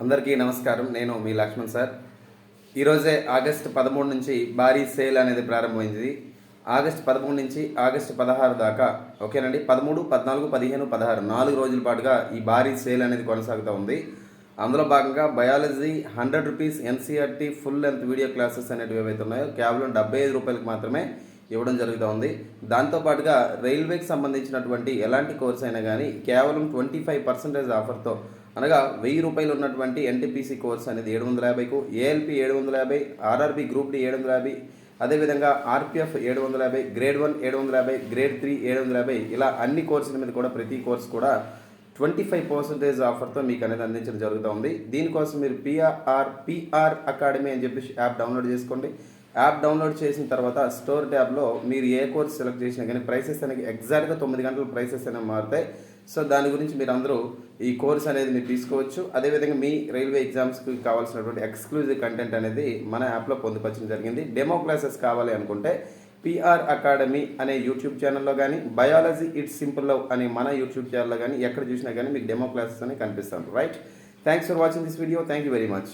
అందరికీ నమస్కారం. నేను మీ లక్ష్మణ్ సార్. ఈరోజే ఆగస్ట్ పదమూడు నుంచి భారీ సేల్ అనేది ప్రారంభమైంది. ఆగస్ట్ పదమూడు నుంచి ఆగస్ట్ పదహారు దాకా ఓకేనండి? పదమూడు పద్నాలుగు పదిహేను పదహారు నాలుగు రోజుల పాటుగా ఈ భారీ సేల్ అనేది కొనసాగుతూ ఉంది. అందులో భాగంగా biology hundred rupees NCERT full length video classes అనేటివి ఏవైతే ఉన్నాయో కేవలం డెబ్బై ఐదు రూపాయలకు మాత్రమే ఇవ్వడం జరుగుతూ ఉంది దాంతోపాటుగా రైల్వేకి సంబంధించినటువంటి ఎలాంటి కోర్స్ అయినా కానీ కేవలం ట్వంటీ ఫైవ్ పర్సెంటేజ్ ఆఫర్తో అనగా వెయ్యి రూపాయలు ఉన్నటువంటి ఎన్టీపీసీ కోర్స్ అనేది ఏడు వందల యాభైకు ఏఎల్పి ఏడు వందల యాభై ఆర్ఆర్బి గ్రూప్ డి ఏడు వందల యాభై అదేవిధంగా ఆర్పిఎఫ్ ఏడు వందల యాభై గ్రేడ్ వన్ ఏడు వందల యాభై గ్రేడ్ త్రీ ఏడు వందల యాభై ఇలా అన్ని కోర్సుల మీద కూడా ప్రతి కోర్స్ కూడా ట్వంటీ ఫైవ్ పర్సెంటేజ్ ఆఫర్తో మీకు అనేది అందించడం జరుగుతూ ఉంది దీనికోసం మీరు పిఆర్ పిఆర్ అకాడమీ అని చెప్పేసి యాప్ డౌన్లోడ్ చేసుకోండి. యాప్ డౌన్లోడ్ చేసిన తర్వాత స్టోర్ ట్యాబ్లో మీరు ఏ కోర్స్ సెలెక్ట్ చేసినా కానీ ప్రైసెస్ అనేది ఎగ్జాక్ట్గా తొమ్మిది గంటల ప్రైసెస్ అనేవి మారుతాయి. సో దాని గురించి మీరు అందరూ ఈ కోర్స్ అనేది మీరు తీసుకోవచ్చు. అదేవిధంగా మీ రైల్వే ఎగ్జామ్స్కి కావాల్సినటువంటి ఎక్స్క్లూజివ్ కంటెంట్ అనేది మన యాప్లో పొందుపరచడం జరిగింది. డెమో క్లాసెస్ కావాలి అనుకుంటే పిఆర్ అకాడమీ అనే యూట్యూబ్ ఛానల్లో కానీ బయాలజీ ఇట్స్ సింపుల్ లవ్ అనే మన యూట్యూబ్ ఛానల్లో కానీ ఎక్కడ చూసినా కానీ మీకు డెమో క్లాసెస్ అనేవి కనిపిస్తాను right? Thanks for watching this video. Thank you very much.